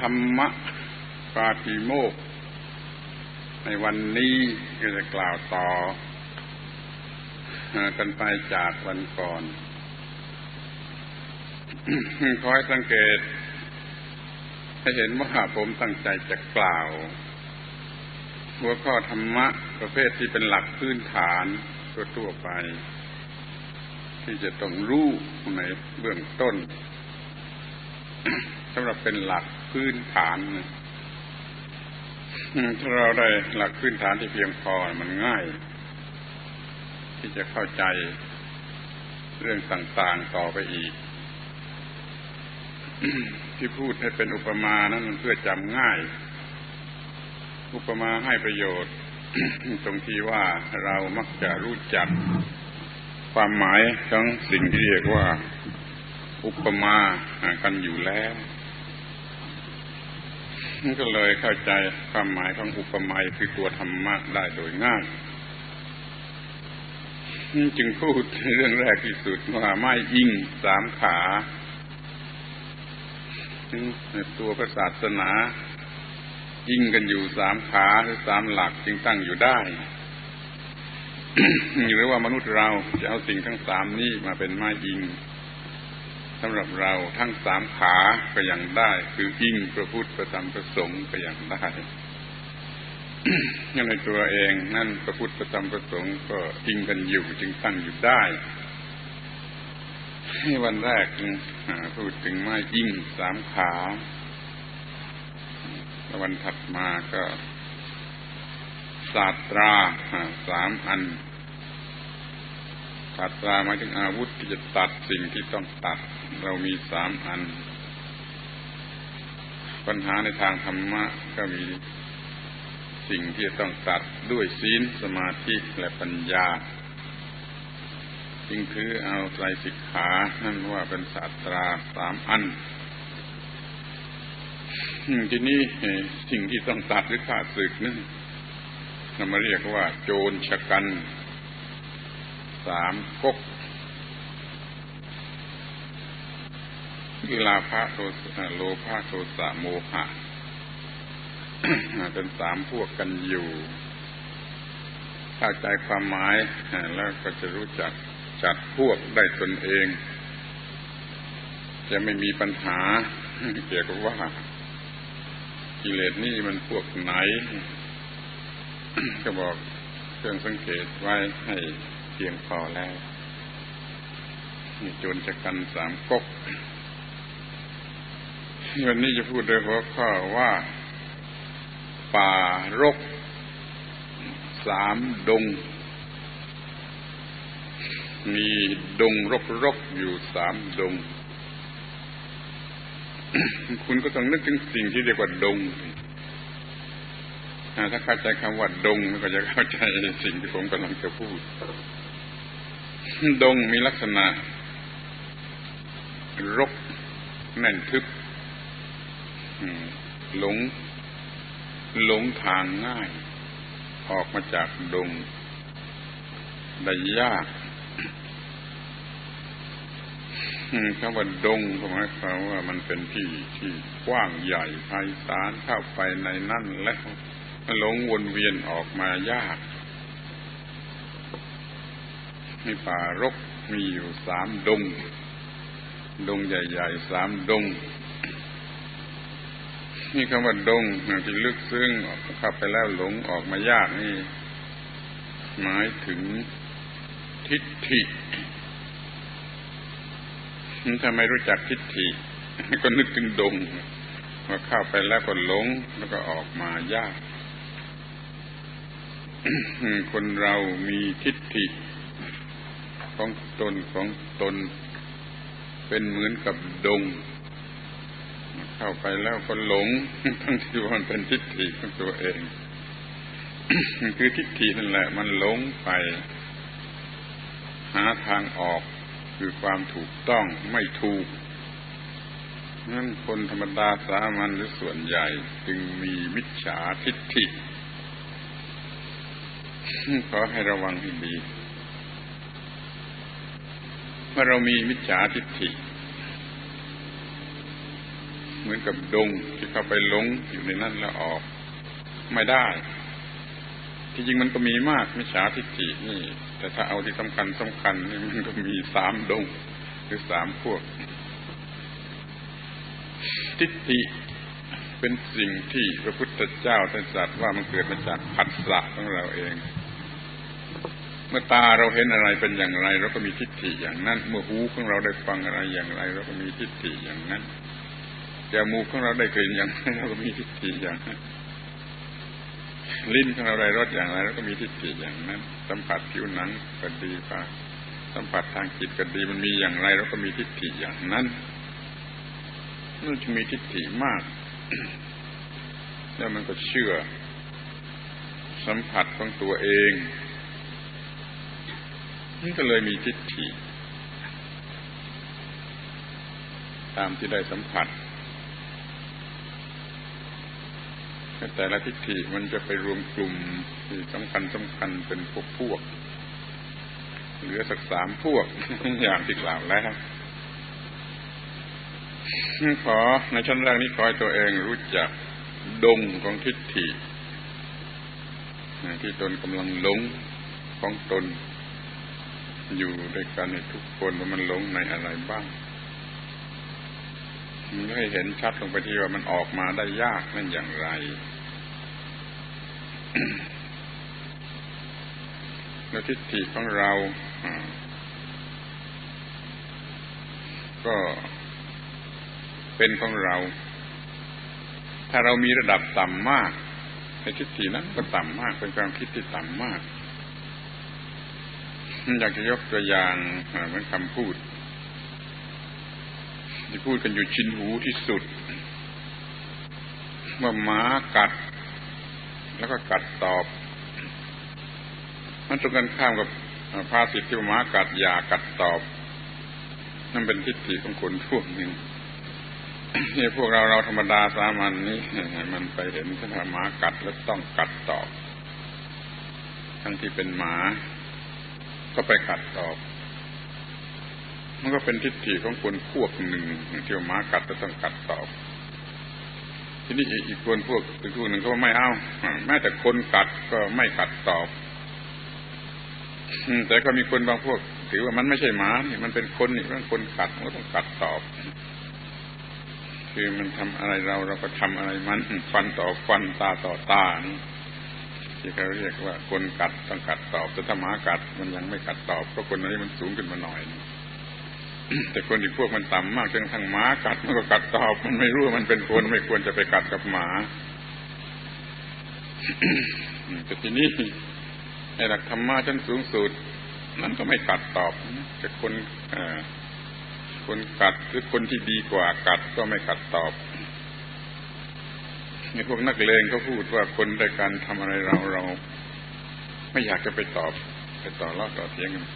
ธรรมะปาติโมก ในวันนี้ก็จะกล่าวต่อกันไปจากวันก่อนคอยสังเกต ให้เห็นว่าผมตั้งใจจะกล่าว หัวข้อธรรมะประเภทที่เป็นหลักพื้นฐานทั่วไป ที่จะต้องรู้ในเบื้องต้นสำหรับเป็นหลัก พื้นฐานถ้าเราได้หลักพื้นฐานที่เพียงพอมันง่าย ที่จะเข้าใจเรื่องต่างๆต่อไปอีก ที่พูดให้เป็นอุปมานั้นมันเพื่อจำง่าย อุปมาให้ประโยชน์ ตรงที่ว่าเรามักจะรู้จัก ความหมายของสิ่งที่เรียกว่า อุปมากันอยู่แล้ว ก็เลยเข้าใจความหมายของอุปมาคือตัวธรรมะได้โดยง่ายจึงพูดเรื่องแรกที่สุดว่าไม้ยิงสามขาตัวพระศาสนายิงกันอยู่สามขาหรือสามหลักจึงตั้งอยู่ได้หรือว่ามนุษย์เราจะเอาสิ่งทั้งสามนี้มาเป็นไม้ยิงำหรับเราทั้งสามขาก็ยังได้ คืออิงพระพุทธประธรรมประสงค์ก็ยังได้ในตัวเองนั่นพระพุทธประธรรมประสงค์ก็อิงกันอยู่จึงตั้งอยู่ได้ให้วันแรกพูดถึงไม้อิงสามขาวันถัดมาก็ศาสตราสามอัน ศาสตราหมายถึงอาวุธที่จะตัดสิ่งที่ต้องตัด เรามีสามอัน ปัญหาในทางธรรมะก็มีสิ่งที่ต้องตัดด้วยศีลสมาธิและปัญญาจึงคือเอาใจสิกขานั่นว่าเป็นศาสตราสามอันทีนี้สิ่งที่ต้องตัดหรือขาดศึกนั่นนำมาเรียกว่า โจรชะกัน สามก๊กคือลาภะโทสะโลภะโทสะโมหะเป็นสามพวกกันอยู่เข้าใจความหมายแล้วก็จะรู้จักจัดพวกได้ตนเอง จะไม่มีปัญหาเกี่ยวกับว่า กิเลสนี่มันพวกไหน ก็บอกเครื่องสังเกตไว้ให้ เพียงพอแล้วจนจะกันสามก๊กวันนี้จะพูดโดยหัวข้อว่า ป่ารก สามดง มีดงรกรกอยู่สามดง คุณก็ต้องนึกถึงสิ่งที่เรียกว่าดงถ้าเข้าใจคำว่าดงก็จะเข้าใจสิ่งที่ผมกำลังจะพูด ดงมีลักษณะ รกแน่นทึบหลง หลงทางง่าย ออกมาจากดงได้ยากคำว่าดงหมายความว่ามันเป็นที่ที่กว้างใหญ่ไพศาลเข้าไปในนั่นแล้วหลงวนเวียนออกมายาก มีป่ารกมีอยู่สามดง ดงใหญ่ๆสามดงนี่คำว่าดงที่ลึกซึ้งเข้าไปแล้วหลงออกมายากนี่ หมายถึงทิฏฐิถ้าไม่รู้จักทิฏฐิ ก็นึกถึงดงว่าเข้าไปแล้วก็หลงแล้วก็ออกมายาก คนเรามีทิฏฐิ ของตนของตน เป็นเหมือนกับดง เข้าไปแล้วก็หลง ทั้งที่ว่ามันเป็นทิฏฐิของตัวเอง คือทิฏฐินั่นแหละ มันหลงไป หาทางออกคือความถูกต้องไม่ถูกนั่นคนธรรมดาสามัญหรือส่วนใหญ่ จึงมีมิจฉาทิฏฐิขอให้ระวังให้ดี เมื่อเรามีมิจฉาทิฏฐิ เหมือนกับดงที่เข้าไปหลงอยู่ในนั้นแล้วออก ไม่ได้ ที่จริงมันก็มีมากมิจฉาทิฏฐินี่ แต่ถ้าเอาที่สำคัญสำคัญนี่มันก็มีสามดง หรือสามพวก ทิฏฐิเป็นสิ่งที่พระพุทธเจ้าท่านตรัสว่ามันเกิดมาจากผัสสะของเราเอง มื่อตาเราเห็นอะไรเป็นอย่างไร เราก็มีทิฏฐิอย่างนั้น เมื่อหูของเราได้ฟังอะไรอย่างไร เราก็มีทิฏฐิอย่างนั้นจมูกของเราได้กลิ่นอย่างไรเราก็มีทิฏฐิอย่างนั้นลิ้นของเราได้รสอย่างไรเราก็มีทิฏฐิอย่างนั้น สัมผัสผิวหนังก็ดีป่ะสัมผัสทางจิตก็ดีมันมีอย่างไรเราก็มีทิฏฐิอย่างนั้นมันจะมีทิฏฐิมาก แล้วมันก็เชื่อ สัมผัสของตัวเอง นก็เลยมีทิฏฐิ ตามที่ได้สัมผัส แต่ละทิฏฐิมันจะไปรวมกลุ่มที่สำคัญสำคัญเป็นพวกพวก เหลือสักสามพวกอย่างที่กล่าวแล้วขอในชั้นแรกนี้ขอให้ตัวเองรู้จักดงของทิฏฐิที่ตนกำลังหลงของตน อยู่ด้วยกันในทุกคนว่ามันหลงในอะไรบ้างมันให้เห็นชัดลงไปที่ว่ามันออกมาได้ยากนั่นอย่างไร แล้วทิฏฐิของเรา ก็เป็นของเรา ถ้าเรามีระดับต่ำมากในทิฏฐินั้นก็ต่ำมาก เป็นความคิดที่ต่ำมาก อยากจะยกตัวอย่างเหมือนคำพูด ที่พูดกันอยู่ชินหูที่สุดว่าหมากัด แล้วก็กัดตอบ มันตรงกันข้ามกับภาษิตที่หมากัดอย่ากัดตอบ นั่นเป็นทิฏฐิของคนพวกหนึ่งนี่พวกเราเราธรรมดาสามัญนนี่มันไปเห็นถ้าหมากัดแล้วต้องกัดตอบ ทั้งที่เป็นหมา ก็ไปกัดตอบ มันก็เป็นทิฏฐิของคนพวกหนึ่งที่หมากัดแล้วต้องกัดตอบ ทีนี้อีกคนพวกอีกคนหนึ่งเขาไม่เอาแม้แต่คนกัดก็ไม่กัดตอบแต่ก็มีคนบางพวกถือว่ามันไม่ใช่หมานี่มันเป็นคนนี่มันคนกัดมันก็ต้องกัดตอบ คือมันทำอะไรเราเราก็ทำอะไรมัน ฟันต่อฟันตาต่อตานี่ ที่เขาเรียกว่าคนกัดต้องกัดตอบแต่ถ้าหมากัดมันยังไม่กัดตอบเพราะคนนี้มันสูงขึ้นมาหน่อย แต่คนอีกพวกมันต่ำมากจนทั้งหมากัดมันก็กัดตอบ มันไม่รู้ว่ามันเป็นคนไม่ควรจะไปกัดกับหมาแต่ทีนี้ไอ้หลักธรรมะชั้นสูงสุดนั่นก็ไม่กัดตอบแต่คนคนกัดหรือคนที่ดีกว่ากัดก็ไม่กัดตอบ นี่พวกนักเลงเขาพูดว่าคนด้วยการทำอะไรเราเรา ไม่อยากจะไปตอบ ไปต่อเล่าต่อเทียงกัน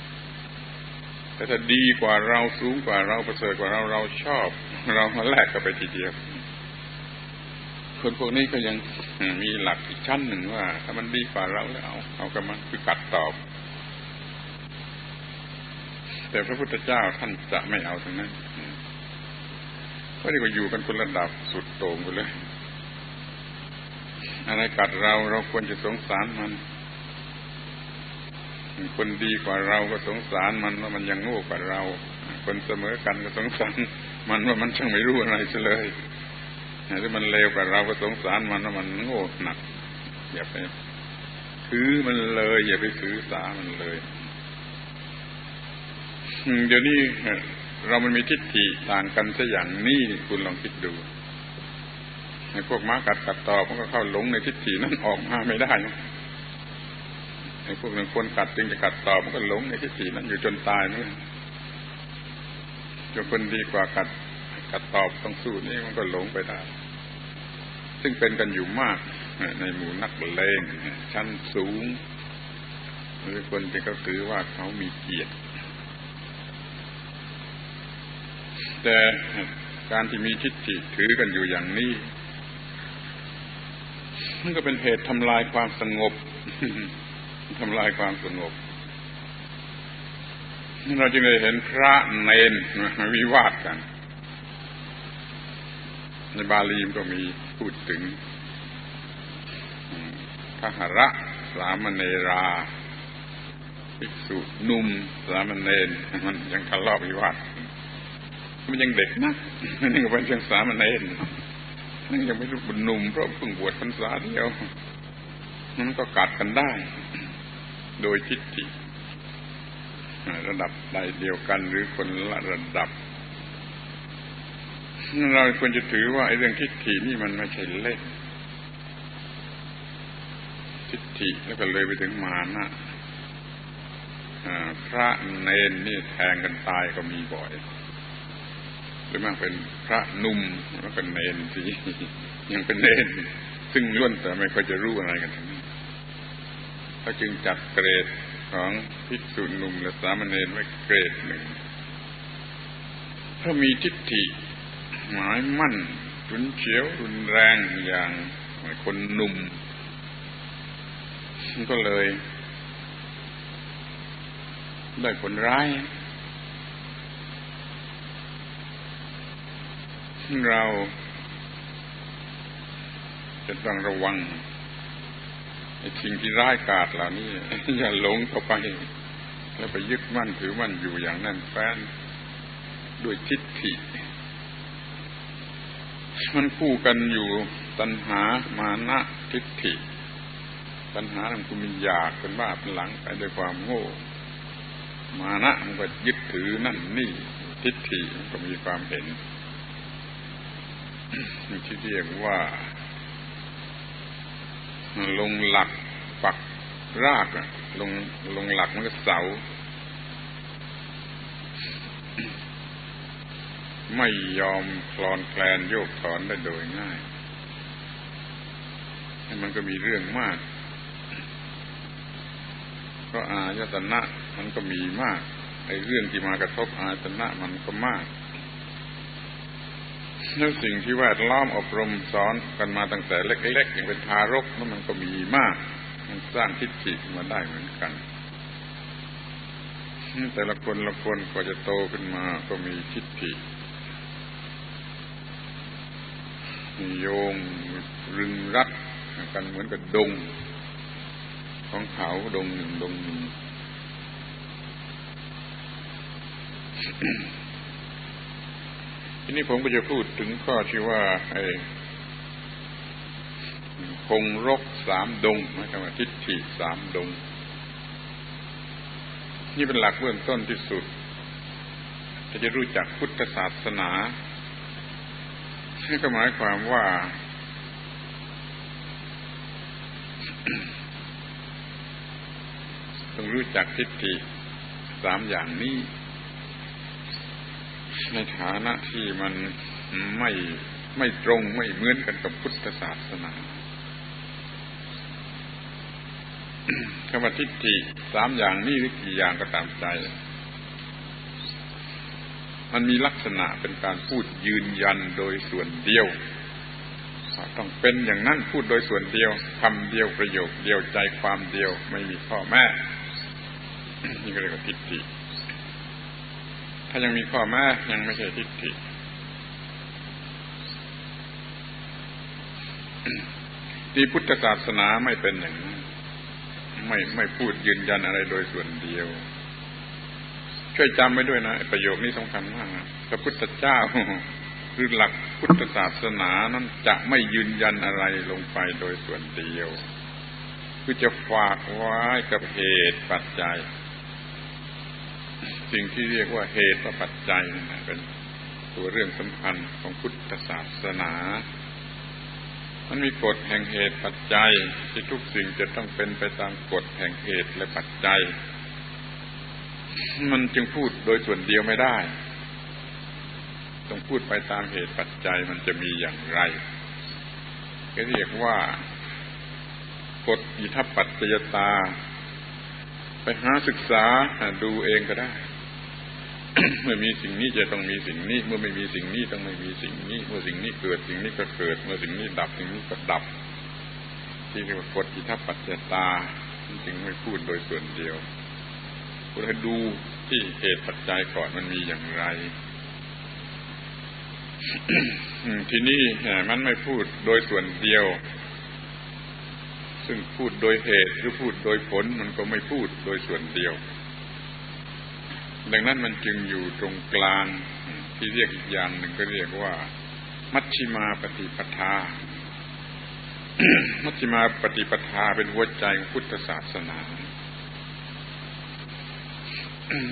แต่ถ้าดีกว่าเราสูงกว่าเราประเสริฐกว่าเราเราชอบ เรามาแลกกันไปทีเดียวคนพวกนี้ก็ยังมีหลักอีกชั้นหนึ่งว่า ถ้ามันดีกว่าเราแล้วเอาเอากับมันคือกัดตอบ แต่พระพุทธเจ้าท่านจะไม่เอาทั้งนั้นก็เรีกว่าอยู่กันคนระดับสุดโต่งไปเลย อะไรกัดเราเราควรจะสงสารมันคนดีกว่าเราก็สงสารมันว่ามันยังโง่กว่าเรา คนเสมอกันก็สงสารมันว่ามันช่างไม่รู้อะไรเลยหรือมันเลวกว่าเราก็สงสารมันว่ามันโง่หนักอย่าไปถือมันเลย อย่าไปถือสามันเลยเดี๋ยวนี้เรามันมีทิฏฐิต่างกันซะอย่างนี้คุณลองคิดดู พวกม้ากัดกัดตอบมันก็เข้าหลงในทิฏฐินั้นออกมาไม่ได้ไอ้พวกหนึ่งคนกัดจึงจะกัดตอบมันก็หลงในทิฏฐินั้นอยู่จนตายนั่จนคนดีกว่ากัดกัดตอบต้องสู้นี่มันก็หลงไปได้ ซึ่งเป็นกันอยู่มาก ในหมู่นักเลงชั้นสูง หรือคนที่เขาถือว่าเขามีเกียรติ แต่การที่มีทิฏฐิถือกันอยู่อย่างนี้ มันก็เป็นเหตุทำลายความสงบทำลายความสงบเราจึงได้เห็นพระเนนวิวาทกัน ในบาลีมก็มีพูดถึงพระหระสามเณราภิกษุหนุ่มสามเณรมันยังทะเลาะวิวาทมันยังเด็กนะมันยังเป็นเพียงสามเณร นั่ยังไม่รู้บุญหนุ่มเพราะเพิ่งบวชพรรษาเดียวมันก็กัดกันได้ โดยทิฏฐิระดับใดเดียวกันหรือคนละระดับ เราควรจะถือว่าไอ้เรื่องทิฏฐินี่มันไม่ใช่เล่นทิฏฐิแล้วก็เลยไปถึงมานะพระเนนนี่แทงกันตายก็มีบ่อย หรือมันเป็นพระนุ่มแล้วก็เนนสิยังเป็นเนนซึ่งล้วนแต่ไม่ค่อยจะรู้อะไรกันทั้งนั้นเขาจึงจัดเกรดของภิกษุหนุ่มและสามเณรไว้เกรดหนึ่งถ้ามีทิฏฐิหมายมั่นรุนเฉียวรุนแรงอย่างคนหนุ่มก็เลย ได้ผลร้าย เราจะต้องระวังไอ้สิ่งที่ร้ายกาจเหล่านี้ อย่าหลงเข้าไป แล้วไปยึดมั่นถือมั่นอยู่อย่างนั้นแฟนด้วยทิฏฐิ มันคู่กันอยู่ตัณหามานะทิฏฐิปัญหามันก็มีอยากเป็นบ้าเป็นหลังไปด้วยความโง่ มานะมันก็ยึดถือนั่นนี่ ทิฏฐิมันก็มีความเห็น ที่เรียกว่า ลงหลักปักรากลงลงหลักมันก็เสา ไม่ยอมคลอนแคลนโยกถอนได้โดยง่าย มันก็มีเรื่องมาก เพราะอายตนะมันก็มีมากไอ้เรื่องที่มากระทบอายตนะมันก็มาก แล้วสิ่งที่แวดล้อมอบรมสอนกันมาตั้งแต่เล็กๆอย่างเป็นทารกนั้นมันก็มีมาก มันสร้างทิฏฐิมาได้เหมือนกัน แต่ละคนละคนกว่าจะโตขึ้นมาก็มีทิฏฐิโยงรึงรัดกันเหมือนกับดง ของเขาดงหนึ่งดงหนึ่ง ทีนี้ผมก็จะพูดถึงข้อที่ว่าไอ้คงรกสามดงหมายความว่าทิฏฐิสามดง นี่เป็นหลักเบื้องต้นที่สุดถ้าจะรู้จักพุทธศาสนานี่ก็หมายความว่า ต้องรู้จักทิฏฐิสามอย่างนี้ ในฐานะที่มันไม่ไม่ตรงไม่เหมือนกันกับพุทธศาสนาคำว่าทิฏฐิสามอย่างนี้หรือกี่อย่างก็ตามใจ มันมีลักษณะเป็นการพูดยืนยันโดยส่วนเดียว ต้องเป็นอย่างนั้นพูดโดยส่วนเดียวคำเดียวประโยคเดียวใจความเดียวไม่มีข้อแม่นี่ก็เรียกว่าทิฏฐิ ถ้ายังมีข้อแม้ยังไม่ใช่ทิฏฐิที่พุทธศาสนาไม่เป็นอย่างนั้นไม่ไม่พูดยืนยันอะไรโดยส่วนเดียว ช่วยจำไว้ด้วยนะ ประโยคนี้สำคัญมากนะพระพุทธเจ้าคือหลักพุทธศาสนานั้นจะไม่ยืนยันอะไรลงไปโดยส่วนเดียว คือจะฝากไว้กับเหตุปัจจัย สิ่งที่เรียกว่าเหตุปัจจัยเป็นตัวเรื่องสำคัญของพุทธศาสนา มันมีกฎแห่งเหตุปัจจัยที่ทุกสิ่งจะต้องเป็นไปตามกฎแห่งเหตุและปัจจัย มันจึงพูดโดยส่วนเดียวไม่ได้ ต้องพูดไปตามเหตุปัจจัยมันจะมีอย่างไรก็เรียกว่ากฎอิทัปปัจจยตา ไปหาศึกษาดูเองก็ได้ เมื่อมีสิ่งนี้จะต้องมีสิ่งนี้ เมื่อไม่มีสิ่งนี้ต้องไม่มีสิ่งนี้ เมื่อสิ่งนี้เกิดสิ่งนี้ก็เกิด เมื่อสิ่งนี้ดับสิ่งนี้ก็ดับ ที่เรียกว่ากฎอิทัปปัจจตาจึงไม่พูดโดยส่วนเดียวพูดให้ดูที่เหตุปัจจัยก่อนมันมีอย่างไรทีนี้มันไม่พูดโดยส่วนเดียว ซึ่งพูดโดยเหตุหรือพูดโดยผลมันก็ไม่พูดโดยส่วนเดียว ดังนั้นมันจึงอยู่ตรงกลางที่เรียกอีกอย่างหนึ่งก็เรียกว่า มัชชิมาปฏิปทา มัชชิมาปฏิปทาเป็นหัวใจของพุทธศาสนา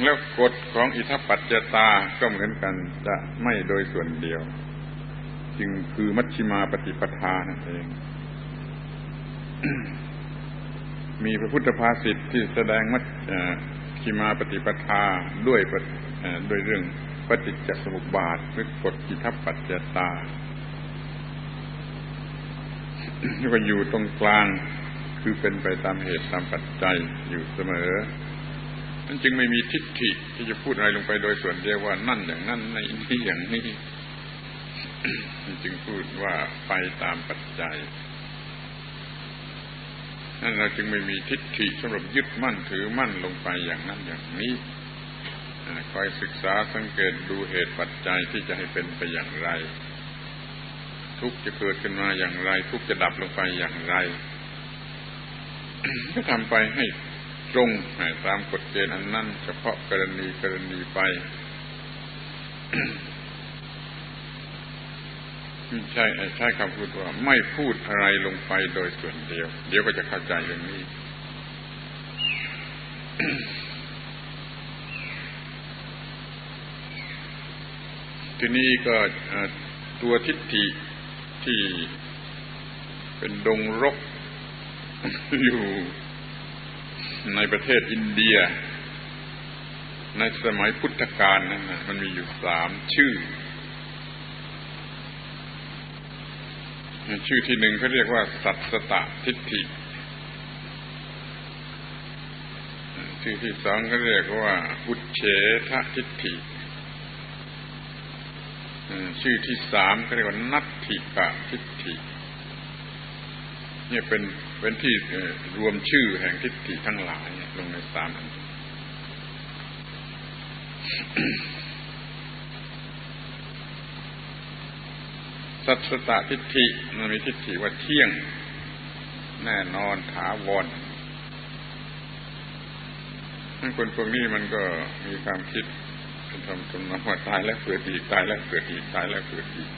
แล้วกฎของอิทัปปัจจตาก็เหมือนกันจะไม่โดยส่วนเดียว จึงคือมัชชิมาปฏิปทานั่นเองมีพระพุทธภาษิตที่แสดงมัช ชิมาปฏิปทาด้วยด้วยเรื่องปฏิจจสมุปบาทหรือกฎอิทัปปัจจตาแล้วก็อยู่ตรงกลางคือเป็นไปตามเหตุตามปัจจัยอยู่เสมอนั่นจึงไม่มีทิฏฐิที่จะพูดอะไรลงไปโดยส่วนเดียวว่านั่นอย่างนั้นในนี้อย่างนี้จึงพูดว่าไปตามปัจจัย นั่นเราจึงไม่มีทิฏฐิสำหรับยึดมั่นถือมั่นลงไปอย่างนั้นอย่างนี้คอยศึกษาสังเกตดูเหตุปัจจัยที่จะให้เป็นไปอย่างไร ทุกจะเกิดขึ้นมาอย่างไร ทุกจะดับลงไปอย่างไร ก็ทำไปให้ตรงตามกฎเกณฑ์อันนั้น เฉพาะกรณีกรณีไป ใช่ใช้คำพูดว่าไม่พูดอะไรลงไปโดยส่วนเดียว เดี๋ยวก็จะเข้าใจเรื่องนี้ ทีนี้ก็ตัวทิฏฐิที่เป็นดงรกอยู่ในประเทศอินเดีย ในสมัยพุทธกาลนั้นมันมีอยู่สามชื่อ ชื่อที่หนึ่งเขาเรียกว่า สัตสตทิฏฐิ ชื่อที่สองเขาเรียกว่า อุเฉททิฏฐิชื่อที่สามก็เรียกว่านัตถิกะทิฏฐิเนี่ยเป็นเป็นที่รวมชื่อแห่งทิฏฐิทั้งหลายลงในสามอัน สัตสตทิฏฐิมันมีทิฏฐิว่าเที่ยง แน่นอนถาวรนั่นคนพวกนี้มันก็มีความคิดเป็นทำทำมาว่าตายแล้วเกิดอีกตายแล้วเกิดอีกตายแล้วเกิดอีก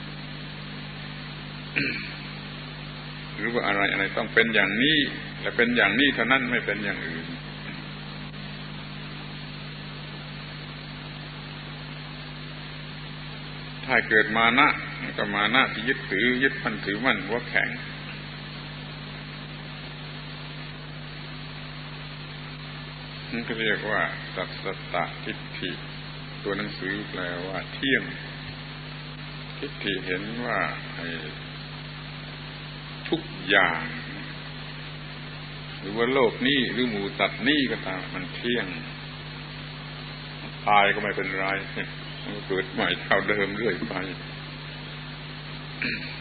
หรือว่าอะไรอะไรต้องเป็นอย่างนี้และเป็นอย่างนี้เท่านั้นไม่เป็นอย่างอื่น ถ้าเกิดมานะก็มานะที่ยึดถือ ยึดมันถือมันหัวแข็งนั่นก็เรียกว่า สัตสตทิฏฐิ ตัวหนังสือแปลว่า เที่ยง ทิฏฐิเห็นว่าทุกอย่าง หรือว่าโลกนี้หรือหมูสัตว์นี่ก็ตามมันเที่ยง ตายก็ไม่เป็นไร เกิดใหม่เท่าเดิมเรื่อยไป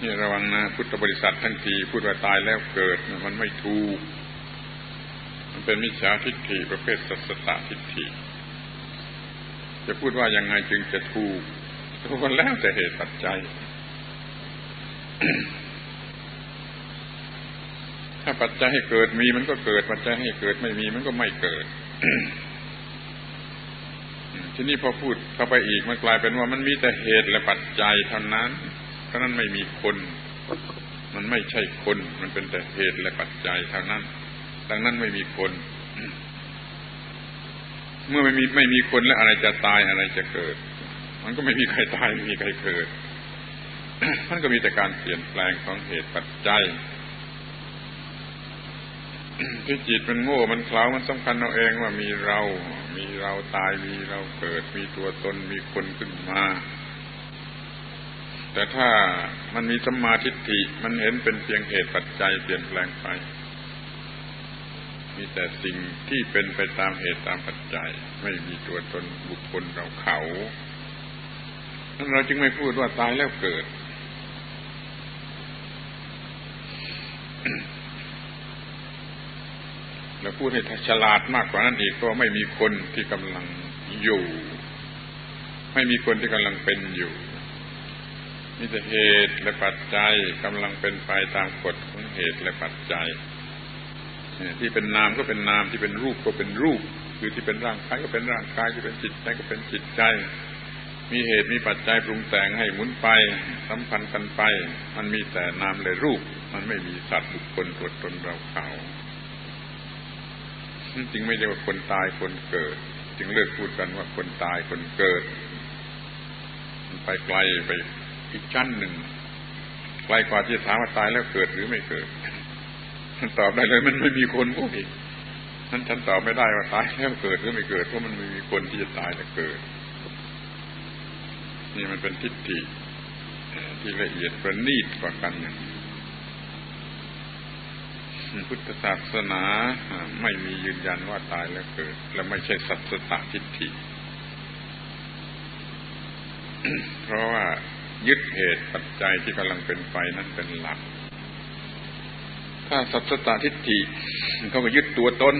นี่ระวังนะพุทธบริษัททั้งทีพูดว่าตายแล้วเกิด มันไม่ถูก มันเป็นมิจฉาทิฏฐิประเภทสัสตตทิฏฐิ จะพูดว่ายังไงจึงจะถูกก็แล้วแต่เหตุปัจจัย ถ้าปัจจัยให้เกิดมีมันก็เกิด ปัจจัยให้เกิดไม่มีมันก็ไม่เกิด ทีนี้พอพูดเข้าไปอีกมันกลายเป็นว่ามันมีแต่เหตุและปัจจัยเท่านั้น เพราะนั้นไม่มีคน มันไม่ใช่คน มันเป็นแต่เหตุและปัจจัยเท่านั้น ดังนั้นไม่มีคน เมื่อไม่มีไม่มีคนแล้วอะไรจะตายอะไรจะเกิด มันก็ไม่มีใครตายไม่มีใครเกิด มันก็มีแต่การเปลี่ยนแปลงของเหตุปัจจัยที่จิตมันโง่ มันเคล้ามันสำคัญเอาเองว่ามีเรา มีเราตายมีเราเกิดมีตัวตนมีคนขึ้นมา แต่ถ้ามันมีสัมมาทิฏฐิมันเห็นเป็นเพียงเหตุปัจจัยเปลี่ยนแปลงไป มีแต่สิ่งที่เป็นไปตามเหตุตามปัจจัย ไม่มีตัวตนบุคคลเราเขานั้นเราจึงไม่พูดว่าตายแล้วเกิด เราพูดให้ฉลาดมากกว่านั้นอีกก็ไม่มีคนที่กำลังอยู่ ไม่มีคนที่กำลังเป็นอยู่มีแต่เหตุและปัจจัยกำลังเป็นไปตามกฎของเหตุและปัจจัยที่เป็นนามก็เป็นนามที่เป็นรูปก็เป็นรูป คือที่เป็นร่างกายก็เป็นร่างกายที่เป็นจิตใจก็เป็นจิตใจ มีเหตุมีปัจจัยปรุงแต่งให้หมุนไป สัมพันธ์กันไป มันมีแต่นามและรูป มันไม่มีสัตว์บุคคลตัวตนเราเขา จึงไม่เรียกว่าคนตายคนเกิด จึงเลิกพูดกันว่าคนตายคนเกิด มันไปไกลไปอีกชั้นหนึ่งไกลกว่าที่ถามว่าตายแล้วเกิดหรือไม่เกิดฉันตอบได้เลยมันไม่มีคนพูดอีกนั้นฉันตอบไม่ได้ว่าตายแล้วเกิดหรือไม่เกิดเพราะมันไม่มีคนที่จะตายและเกิด นี่มันเป็นทิฏฐิที่ละเอียดประณีตกว่ากัน พุทธศาสนาไม่มียืนยันว่าตายแล้วเกิด และไม่ใช่สัตสตทิฏฐิ เพราะว่ายึดเหตุปัจจัยที่กำลังเป็นไปนั้นเป็นหลัก ถ้าสัตสตทิฏฐิเขาก็ยึดตัวตน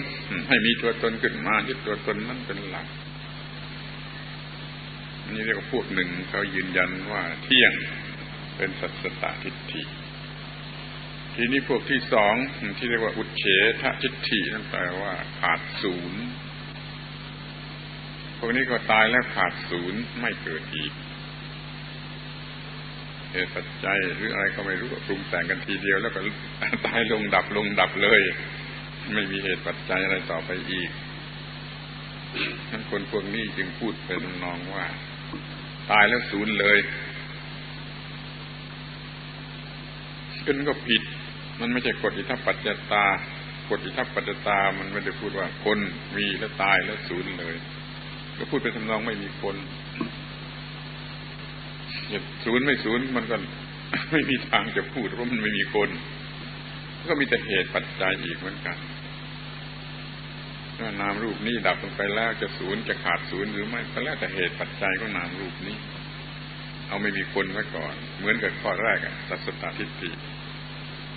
ให้มีตัวตนขึ้นมา ยึดตัวตนนั้นเป็นหลักนี่เรียกว่าพวกหนึ่งเขายืนยันว่าเที่ยงเป็นสัตสตทิฏฐิ ทีนี้พวกที่สองที่เรียกว่าอุเฉททิฏฐินั่นแปลว่าขาดศูนย์พวกนี้ก็ตายแล้วขาดศูนย์ไม่เกิดอีกเหตุปัจจัยหรืออะไรก็ไม่รู้ปรุงแต่งกันทีเดียว แล้วก็ตายลงดับลงดับเลย ไม่มีเหตุปัจจัยอะไรต่อไปอีกทั้นคนพวกนี้จึงพูดเป็นนองว่า ตายแล้วศูนย์เลยขึ้นก็ผิด มันไม่ใช่กฎอิทัปปัจจตากฎอิทัปปัจจตา มันไม่ได้พูดว่าคนมีแล้วตายแล้วศูนย์เลย ก็พูดเป็นทำนองไม่มีคนศูนย์ไม่ศูนย์มันก็ไม่มีทางจะพูดเพราะมันไม่มีคน ก็มีแต่เหตุปัจจัยอีกเหมือนกันว่านามรูปนี้ดับลงไปแล้วจะศูนย์จะขาดศูนย์หรือไม่ก็แล้วแต่เหตุปัจจัยของนามรูปนี้ เอาไม่มีคนไว้ก่อน เหมือนกับข้อแรกอะสัสตทิฏฐิ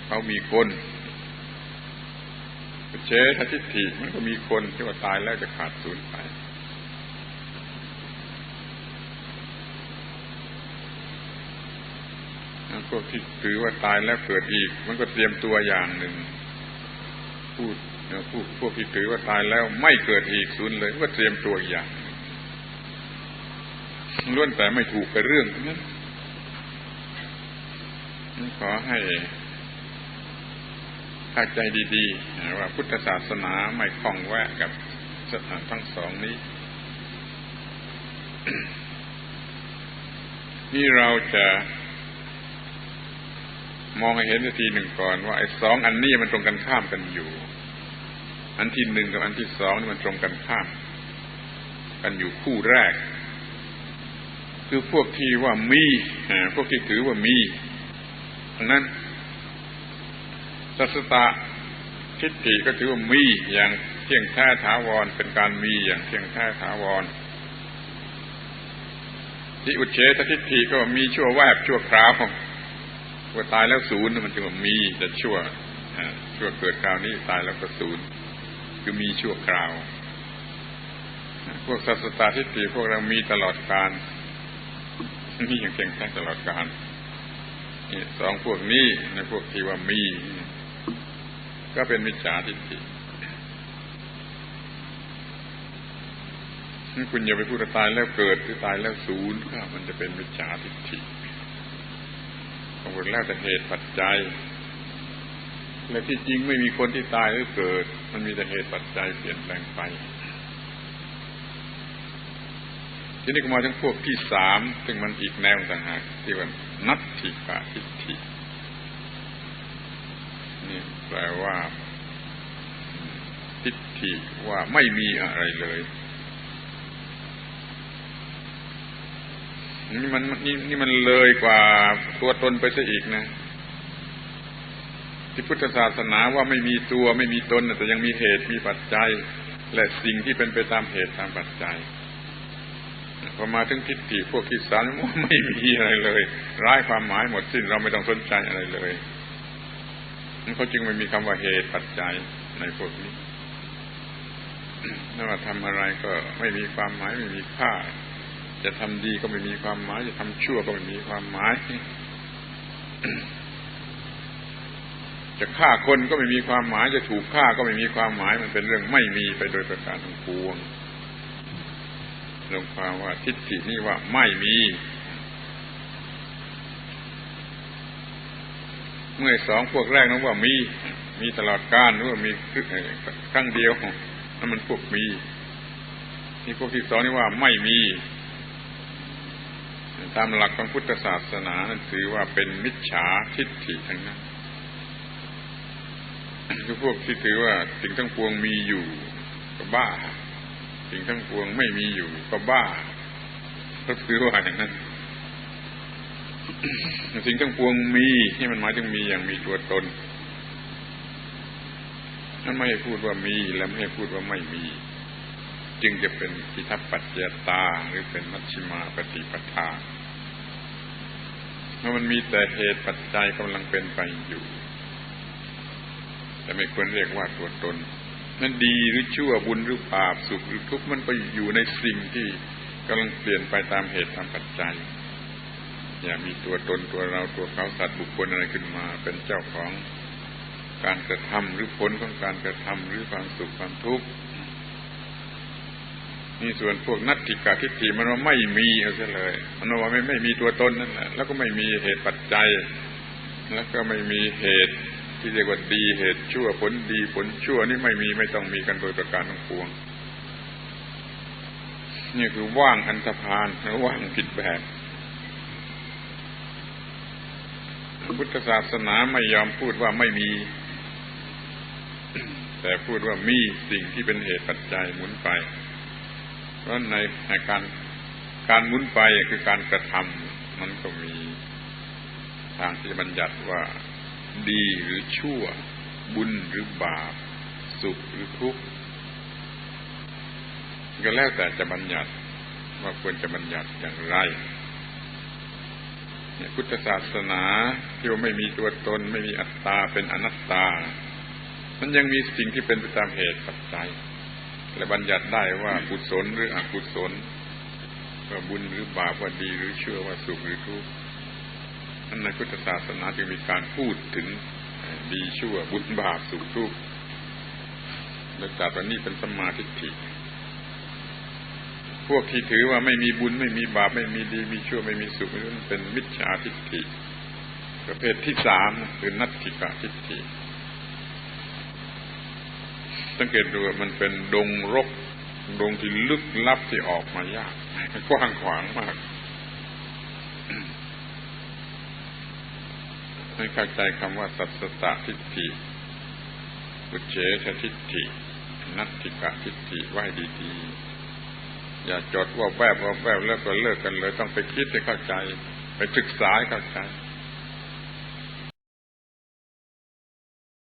เขามีคนเชททิฏฐิมันก็มีคนที่ว่าตายแล้วจะขาดศูนย์ไปพวกที่ถือว่าตายแล้วเกิดอีก มันก็เตรียมตัวอย่างหนึ่งพูดผู้พวกที่ถือว่าตายแล้วไม่เกิดอีกศูนย์เลยก็เตรียมตัวอย่างล้วนแต่ไม่ถูกกับเรื่องนั้นขอให้ เข้าใจดีๆ ว่าพุทธศาสนาไม่คล้องแวะกับสถานทั้งสองนี้ นี่เราจะมองให้เห็นทีหนึ่งก่อนว่าไอ้สองอันนี้มันตรงกันข้ามกันอยู่ อันที่หนึ่งกับอันที่สองนี่มันตรงกันข้าม กันอยู่คู่แรก คือพวกที่ว่ามีพวกที่ถือว่ามีดังนั้น สัสตะทิฏฐิก็ถือว่ามีอย่างเที่ยงแท้ถาวรเป็นการมีอย่างเที่ยงแท้ถาวรที่อุเฉททิฏฐิก็มีชั่วแวบชั่วคราวว่าตายแล้วศูนย์มันจึงว่ามีแต่ชั่วชั่วเกิดคราวนี้ตายแล้วก็ศูนย์คือมีชั่วคราว พวกสัสตาทิฏฐิพวกเรามีตลอดการมีอย่างเก่งแค่ตลอดการสองพวกนี้ในพวกที่ว่ามี ก็เป็นมิจฉาทิฏฐิคุณอย่าไปพูดตายแล้วเกิดหรือตายแล้วศูนย์ก็มันจะเป็นมิจฉาทิฏฐิทั้งหมดแล้วแต่เหตุปัจจัยและที่จริงไม่มีคนที่ตายหรือเกิด มันมีแต่เหตุปัจจัยเปลี่ยนแปลงไป ทีนี้ก็มาถึงพวกที่สามซึ่งมันอีกแนวต่างหากที่ว่านัตถิกาทิฏฐิ แปลว่าทิฏฐิว่าไม่มีอะไรเลยนี่มันนี่นี่มันเลยกว่าตัวตนไปซะอีกนะ ที่พุทธศาสนาว่าไม่มีตัวไม่มีตนแต่ยังมีเหตุมีปัจจัย และสิ่งที่เป็นไปตามเหตุตามปัจจัยพอมาถึงทิฏฐิพวกที่สามไม่มีอะไรเลย ร้ายความหมายหมดสิ้นเราไม่ต้องสนใจอะไรเลย มันเขาจึงไม่มีคำว่าเหตุปัจจัยในพวกนี้ไม่ว่าทำอะไรก็ไม่มีความหมายไม่มีค่า จะทำดีก็ไม่มีความหมาย จะทำชั่วก็ไม่มีความหมาย จะฆ่าคนก็ไม่มีความหมาย จะถูกฆ่าก็ไม่มีความหมาย มันเป็นเรื่องไม่มีไปโดยประการทั้งปวงลงความว่าทิฏฐินี่ว่าไม่มี เมื่อสองพวกแรกนั้นว่ามี มีตลอดการหรือว่ามีครั้งเดียวนั่นมันพวกมีนี่พวกที่สองนี่ว่าไม่มี ตามหลักของพุทธศาสนานั้นถือว่าเป็นมิจฉาทิฏฐิทั้งนั้นคือพวกที่ถือว่าสิ่งทั้งปวงมีอยู่ก็บ้า สิ่งทั้งปวงไม่มีอยู่ก็บ้าก็ถือว่าอย่างนั้น สิ่งทั้งปวงมีที่มันหมายถึงมีอย่างมีตัวตนนั่นไม่ให้พูดว่ามีและไม่ให้พูดว่าไม่มี จึงจะเป็นอิทัปปัจจตาหรือเป็นมัชฌิมาปฏิปทาเมื่อมันมีแต่เหตุปัจจัยกำลังเป็นไปอยู่ แต่ไม่ควรเรียกว่าตัวตน นั่นดีหรือชั่วบุญหรือบาปสุขหรือทุกข์มันไปอยู่ในสิ่งที่กำลังเปลี่ยนไปตามเหตุตามปัจจัย อย่ามีตัวตนตัวเราตัวเขาสัตว์บุคคลอะไรขึ้นมา เป็นเจ้าของการกระทำหรือผลของการกระทำหรือความสุขความทุกข์นี่ส่วนพวกนัตติกาทิฏฐิมันว่าไม่มีเอาซะเลยมันว่าไม่ไม่มีตัวตนนั่นแหละแล้วก็ไม่มีเหตุปัจจัย แล้วก็ไม่มีเหตุที่เรียกว่าดีเหตุชั่วผลดีผลชั่วนี่ไม่มีไม่ต้องมีกันโดยประการทั้งปวงนี่คือว่างอันธพาลหรือว่างผิดแบบ พุทธศาสนาไม่ยอมพูดว่าไม่มี แต่พูดว่ามีสิ่งที่เป็นเหตุปัจจัยหมุนไป เพราะในในการการหมุนไปคือการกระทำมันก็มีทางที่บัญญัติว่าดีหรือชั่ว บุญหรือบาป สุขหรือทุกข์ก็แล้วแต่จะบัญญัติว่าควรจะบัญญัติอย่างไร พุทธศาสนาที่ว่าไม่มีตัวตน ไม่มีอัตตาเป็นอนัตตา มันยังมีสิ่งที่เป็นไปตามเหตุปัจจัย และบัญญัติได้ว่ากุศลหรืออกุศลว่าบุญหรือบาปว่าดีหรือเชั่วว่าสุขหรือทุกข์นั่นในพุทธศาสนาจึงมีการพูดถึงดีชั่วบุญบาปสุขทุกข์โดยจัดว่านี่เป็นสมาธิ พวกที่ถือว่าไม่มีบุญไม่มีบาปไม่มีดี มีชั่วไม่มีสุขนั่นเป็นมิจฉาทิฏฐิประเภทที่สามคือนัตถิกาทิฏฐิสังเกตดูมันเป็นดงรก ดงที่ลึกลับที่ออกมายากกว้างขวางมากให้เข้าใจคำว่าสัตสตทิฏฐิอุเฉททิฏฐินัตถิกะทิฏฐิไหวดีๆ อย่าจดว่าแวบว่าแวบแล้วก็เลิกกันเลย ต้องไปคิดให้เข้าใจ ไปศึกษาให้เข้าใจ